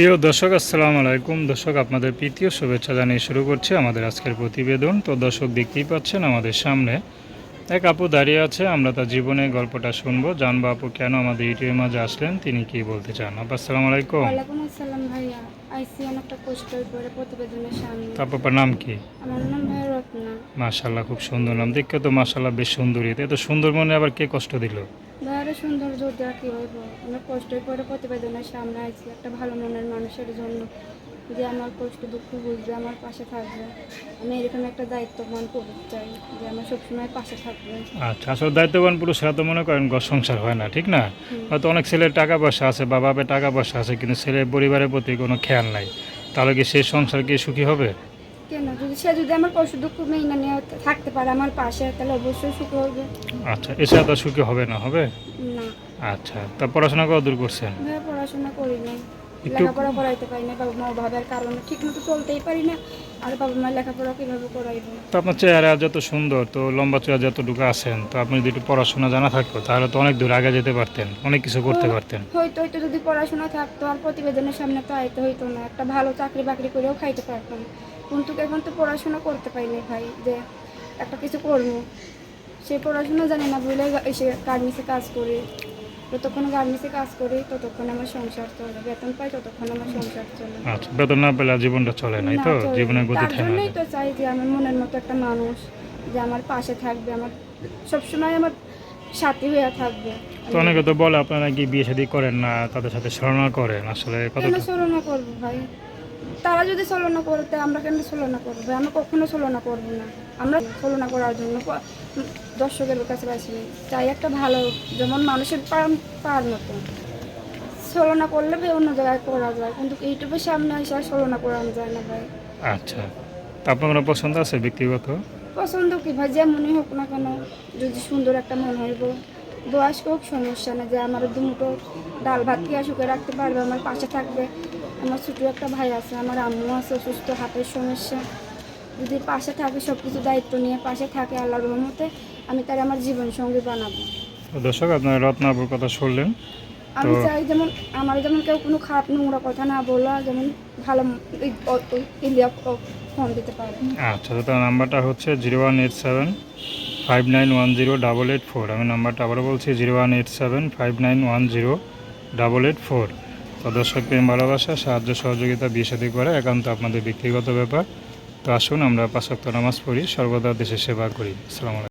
প্রিয় দর্শক আসসালামু আলাইকুম। দর্শক আপনাদের প্রীতীয় শুভেচ্ছা জানিয়ে শুরু করছি আমাদের আজকের প্রতিবেদন। তো দর্শক দেখতেই পাচ্ছেন আমাদের সামনে এক আপু দাঁড়িয়ে আছে। আমরা তার জীবনে গল্পটা শুনব। জানব আপু কেন আমাদের ইউটিউবের মাঝে আসলেন? তিনি কি বলতে চান? আপু আসসালামু আলাইকুম। ওয়ালাইকুম আসসালাম ভাইয়া। আইসি অনেকটা কষ্ট করে প্রতিবেদনের সামনে। তো আপুর নাম কি? আমার নাম ভাই রত্না। মাশাল্লাহ খুব সুন্দর নাম। দেখতে তো মাশাল্লাহ বেশ সুন্দরী। এত সুন্দর মনে আবার কে কষ্ট দিল? ভাইয়ারে সৌন্দর্য দেওয়া কী হইব অনেক কষ্ট করে প্রতিবেদনের সামনে আইছি একটা ভালো মনের মানুষের জন্য। যে আমার কষ্ট দুঃখ বুঝবে আমার পাশে থাকবে আমি এরকম একটা দায়িত্ববান করতে চাই যে আমার সবসময় পাশে থাকবে। আচ্ছা আসলে দায়িত্ববান পুরুষরা তো মনে করেন ঘর সংসার হয় না ঠিক না? হয়তো অনেক ছেলের টাকা পয়সা আছে বা বাপের টাকা পয়সা আছে কিন্তু ছেলের পরিবারের প্রতি কোনো খেয়াল নাই। তাহলে কি সেই সংসার কি সুখী হবে? কেন? যদি সে যদি আমার কষ্ট দুঃখ মেনে নিয়ে থাকতে পারে আমার পাশে তাহলে অবশ্যই সুখ হবে। আচ্ছা এছাড়া তো সুখী হবে না হবে? না। আচ্ছা তা পড়াশোনা কত দূর করছেন পড়াশোনা করি নাই। লেখাপড়া করাইতে পারি না বাবা মা অভাবের কারণে ঠিক মতো চলতেই পারি না আর বাবা মা লেখাপড়া কীভাবে করাইবো? তো আপনার চেহারা যত সুন্দর তো লম্বা চূড়া যতটুকু আছেন তো আপনি যদি একটু পড়াশোনা জানা থাকতো তাহলে তো অনেক দূর আগে যেতে পারতেন অনেক কিছু করতে পারতেন। হয়তো হয়তো যদি পড়াশোনা থাকতো আর প্রতিবেদনের সামনে তো আইতে হইতো না একটা ভালো চাকরি বাকরি করেও খাইতে পারতাম। কিন্তু এখন তো পড়াশোনা করতে পারি না ভাই যে একটা কিছু করব। সে পড়াশোনা জানি না বলে এসে গার্মেন্টসে কাজ করি। যতক্ষণ গার্মেন্টসে কাজ করি ততক্ষণ আমার সংসার চলে বেতন পাই ততক্ষণ আমার সংসার চলে। আচ্ছা বেতন না পেলে জীবনটা চলে নাই তো? জীবনের গতি থাকে না তো চাই যে আমার মনের মতো একটা মানুষ যে আমার পাশে থাকবে আমার সবসময় আমার সাথী হয়ে থাকবে। তো অনেকে তো বলে আপনারা কি বিয়ে শাদী করেন না তাদের সাথে শরণা করেন? আসলে কত শরণা করব ভাই? তারা যদি ছলনা করতে আমরা কেন ছলনা করব? আমরা কখনো ছলনা করব না। আমরা ছলনা করার জন্য দর্শকের কাছে বাসি চাই একটা ভালো যেমন মানুষের পার পার মতো। ছলনা করলে ভাই অন্য জায়গায় করা যায়। কিন্তু ইউটিউবের সামনে এসে আর ছলনা করানো যায় না ভাই। আচ্ছা। আপনার পছন্দ আছে ব্যক্তিগত? পছন্দ কি ভাই? যেমনই হোক না কেন যদি সুন্দর একটা মন হইব দোয়াশ খুব সমস্যা না যে আমার দুমুটো ডাল ভাত খেয়ে সুখে রাখতে পারবে আমার পাশে থাকবে। আমার ছোটো একটা ভাই আছে আমার আম্মু আছে অসুস্থ হাতের সমস্যা। যদি পাশে থাকে সব কিছু দায়িত্ব নিয়ে পাশে থাকে আল্লাহ রহমতে আমি তার আমার জীবন সঙ্গী বানাবো। দর্শক আপনার কথা শুনলেন আমি চাই যেমন আমার যেমন কেউ কোনো খারাপ নোংরা কথা না বলা যেমন ভালো ই- ও- ও- ফোন দিতে পারে। আচ্ছা তো তার নাম্বারটা হচ্ছে zero one eight seven five nine one zero double eight four আমি নাম্বারটা আবারও বলছি zero one eight seven five nine one zero double eight four তো দর্শক প্রেম, ভালোবাসা, সাহায্য, সহযোগিতা, বিয়ে করে একান্ত আপনাদের ব্যক্তিগত ব্যাপার। তো আসুন আমরা পাঁচক্ত নামাজ পড়ি, সর্বদা দেশের সেবা করি। আসসালামু